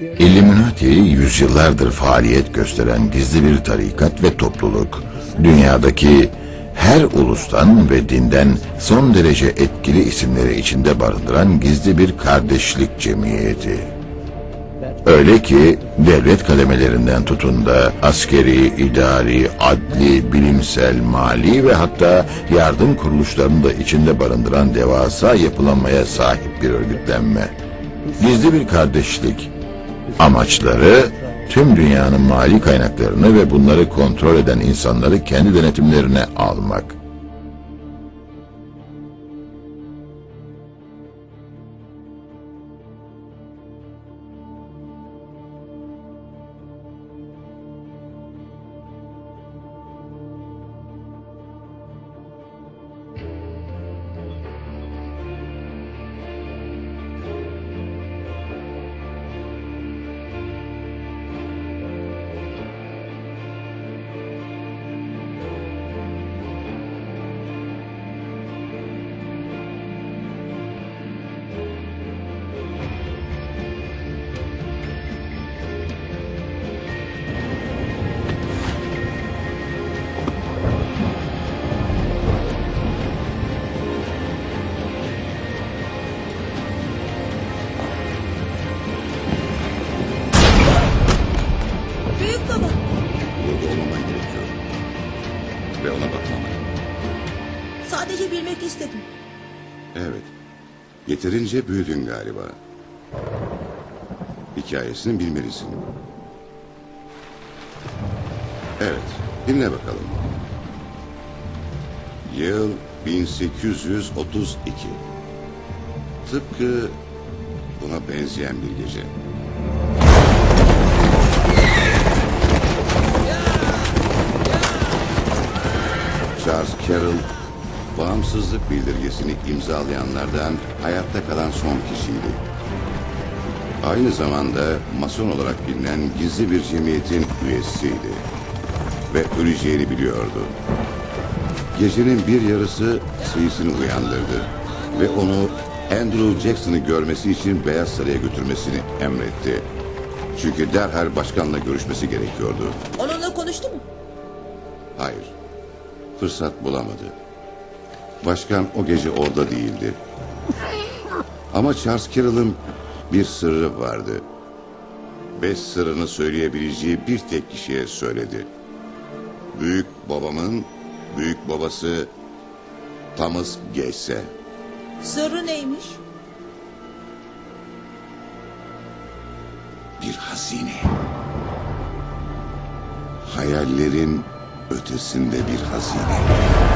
Illuminati yüzyıllardır faaliyet gösteren gizli bir tarikat ve topluluk. Dünyadaki her ulustan ve dinden son derece etkili isimleri içinde barındıran gizli bir kardeşlik cemiyeti. Öyle ki devlet kademelerinden tutun da askeri, idari, adli, bilimsel, mali ve hatta yardım kuruluşlarını da içinde barındıran devasa yapılanmaya sahip bir örgütlenme. Gizli bir kardeşlik. Amaçları tüm dünyanın mali kaynaklarını ve bunları kontrol eden insanları kendi denetimlerine almak. Sadece bilmek istedim. Evet. Yeterince büyüdün galiba. Hikayesini bilmelisin. Evet. Dinle bakalım. Yıl 1832. Tıpkı buna benzeyen bir gece. Charles Carroll bağımsızlık bildirgesini imzalayanlardan hayatta kalan son kişiydi. Aynı zamanda mason olarak bilinen gizli bir cemiyetin üyesiydi. Ve öleceğini biliyordu. Gecenin bir yarısı sıyısını uyandırdı. Ve onu Andrew Jackson'ı görmesi için Beyaz Saray'a götürmesini emretti. Çünkü derhal başkanla görüşmesi gerekiyordu. Onunla konuştu mu? Hayır. Fırsat bulamadı. Başkan o gece orada değildi. Ama Charles Carroll'ın bir sırrı vardı. Ve sırrını söyleyebileceği bir tek kişiye söyledi. Büyük babamın büyük babası Thomas Gates'e. Sırrı neymiş? Bir hazine. Hayallerin ötesinde bir hazine.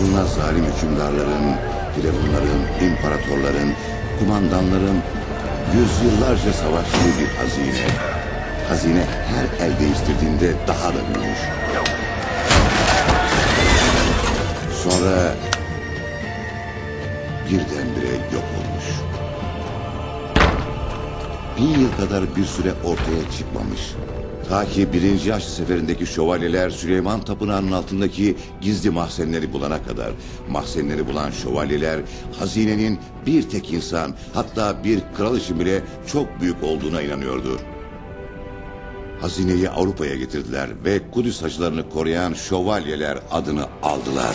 Bunlar zalim hükümdarların, firavunların, imparatorların, kumandanların yüzyıllarca savaştığı bir hazine. Hazine her el değiştirdiğinde daha da büyümüş. Sonra birdenbire yok olmuş. Bir yıl kadar bir süre ortaya çıkmamış. Ta ki birinci Haç seferindeki şövalyeler Süleyman Tapınağı'nın altındaki gizli mahzenleri bulana kadar. Mahzenleri bulan şövalyeler hazinenin bir tek insan hatta bir kral için bile çok büyük olduğuna inanıyordu. Hazineyi Avrupa'ya getirdiler ve Kudüs hacılarını koruyan şövalyeler adını aldılar.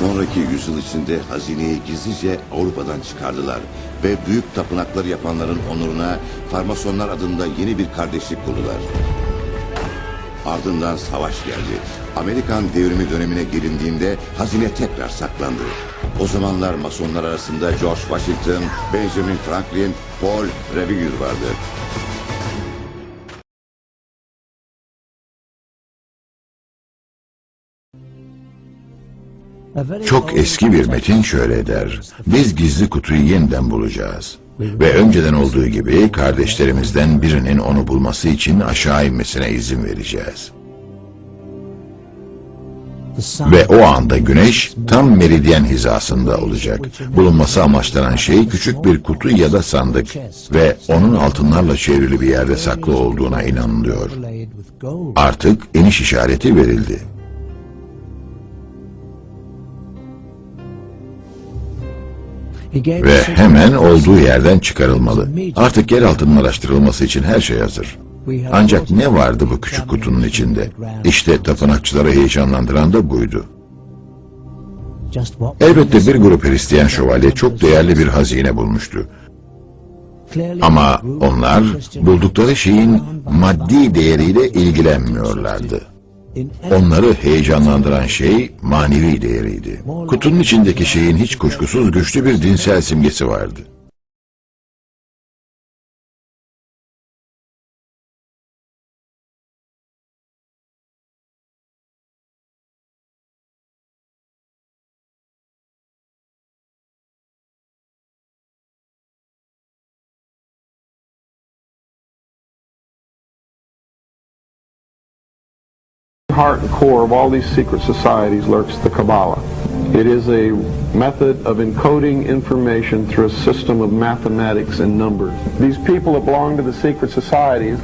Sonraki yüzyıl içinde hazineyi gizlice Avrupa'dan çıkardılar ve büyük tapınakları yapanların onuruna Farmasonlar adında yeni bir kardeşlik kurdular. Ardından savaş geldi. Amerikan devrimi dönemine gelindiğinde hazine tekrar saklandı. O zamanlar masonlar arasında George Washington, Benjamin Franklin, Paul Revere vardı. Çok eski bir metin şöyle der. Biz gizli kutuyu yeniden bulacağız. Ve önceden olduğu gibi kardeşlerimizden birinin onu bulması için aşağı inmesine izin vereceğiz. Ve o anda güneş tam meridyen hizasında olacak. Bulunması amaçlanan şey küçük bir kutu ya da sandık ve onun altınlarla çevrili bir yerde saklı olduğuna inanılıyor. Artık iniş işareti verildi. Ve hemen olduğu yerden çıkarılmalı. Artık yer altının araştırılması için her şey hazır. Ancak ne vardı bu küçük kutunun içinde? İşte tapınakçıları heyecanlandıran da buydu. Elbette bir grup Hristiyan şövalye çok değerli bir hazine bulmuştu. Ama onlar buldukları şeyin maddi değeriyle ilgilenmiyorlardı. Onları heyecanlandıran şey manevi değeriydi. Kutunun içindeki şeyin hiç kuşkusuz güçlü bir dinsel simgesi vardı. Heart and core of all these secret societies lurks the Kabbalah. It is a method of encoding information through a system of mathematics and numbers. These people that belong to the secret societies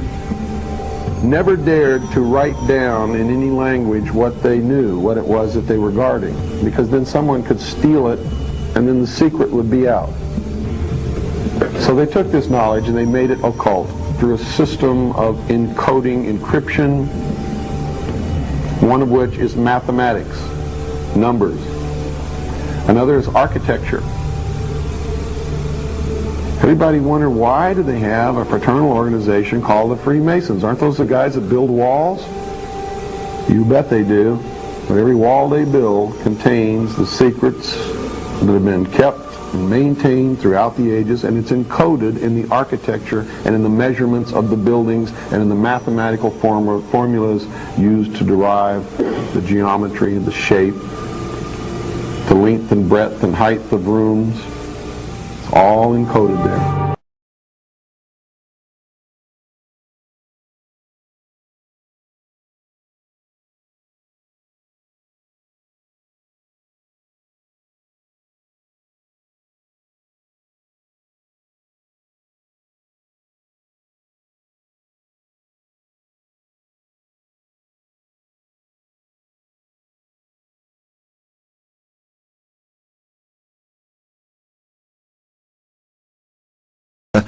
never dared to write down in any language what they knew, what it was that they were guarding, because then someone could steal it and then the secret would be out. So they took this knowledge and they made it occult through a system of encoding, encryption, one of which is mathematics, numbers. Another is architecture. Everybody wonder why do they have a fraternal organization called the Freemasons? Aren't those the guys that build walls? You bet they do. But every wall they build contains the secrets that have been kept and maintained throughout the ages, and it's encoded in the architecture and in the measurements of the buildings and in the mathematical form formulas used to derive the geometry, the shape, the length and breadth and height of rooms. It's all encoded there.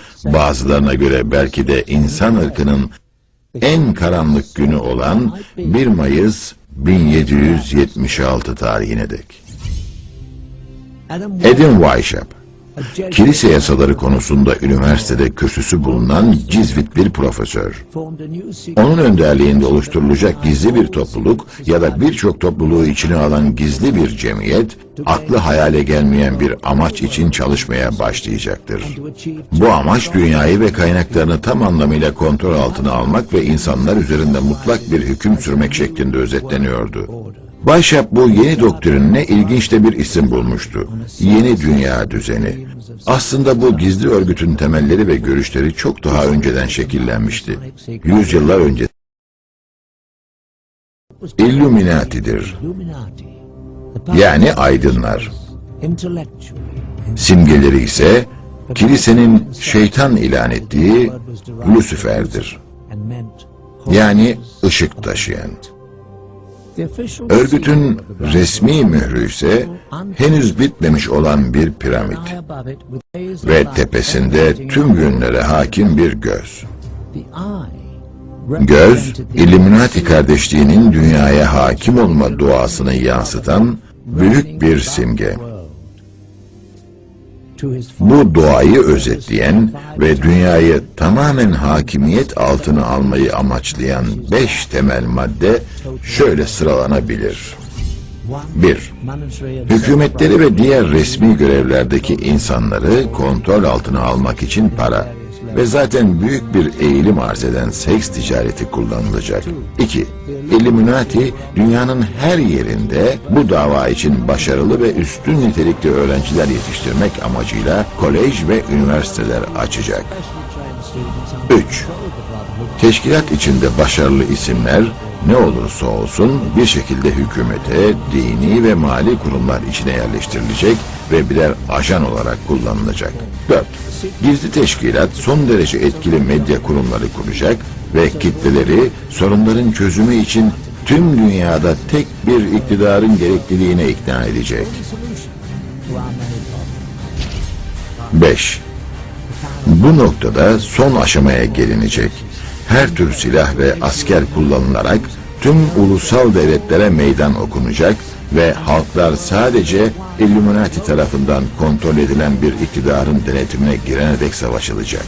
Bazılarına göre belki de insan ırkının en karanlık günü olan 1 Mayıs 1776 tarihine dek. Edin Weishaupt, kilise yasaları konusunda üniversitede kürsüsü bulunan cizvit bir profesör. Onun önderliğinde oluşturulacak gizli bir topluluk ya da birçok topluluğu içine alan gizli bir cemiyet, aklı hayale gelmeyen bir amaç için çalışmaya başlayacaktır. Bu amaç dünyayı ve kaynaklarını tam anlamıyla kontrol altına almak ve insanlar üzerinde mutlak bir hüküm sürmek şeklinde özetleniyordu. Bayşap bu yeni doktrinine ilginç de bir isim bulmuştu. Yeni Dünya Düzeni. Aslında bu gizli örgütün temelleri ve görüşleri çok daha önceden şekillenmişti. Yüzyıllar önce Illuminati'dir. Yani aydınlar. Simgeleri ise kilisenin şeytan ilan ettiği Lucifer'dir. Yani ışık taşıyan. Örgütün resmi mührü ise henüz bitmemiş olan bir piramit ve tepesinde tüm yönlere hakim bir göz. Göz, Illuminati kardeşliğinin dünyaya hakim olma duasını yansıtan büyük bir simge. Bu doğayı özetleyen ve dünyayı tamamen hakimiyet altına almayı amaçlayan beş temel madde şöyle sıralanabilir. 1. Hükümetleri ve diğer resmi görevlerdeki insanları kontrol altına almak için para ve zaten büyük bir eğilim arz eden seks ticareti kullanılacak. 2. Illuminati dünyanın her yerinde bu dava için başarılı ve üstün nitelikli öğrenciler yetiştirmek amacıyla kolej ve üniversiteler açacak. 3. Teşkilat içinde başarılı isimler ne olursa olsun bir şekilde hükümete, dini ve mali kurumlar içine yerleştirilecek ve birer ajan olarak kullanılacak. 4. Gizli teşkilat son derece etkili medya kurumları kuracak ve kitleleri sorunların çözümü için tüm dünyada tek bir iktidarın gerekliliğine ikna edecek. 5. Bu noktada son aşamaya gelinecek. Her tür silah ve asker kullanılarak tüm ulusal devletlere meydan okunacak ve halklar sadece Illuminati tarafından kontrol edilen bir iktidarın denetimine girene dek savaşılacak.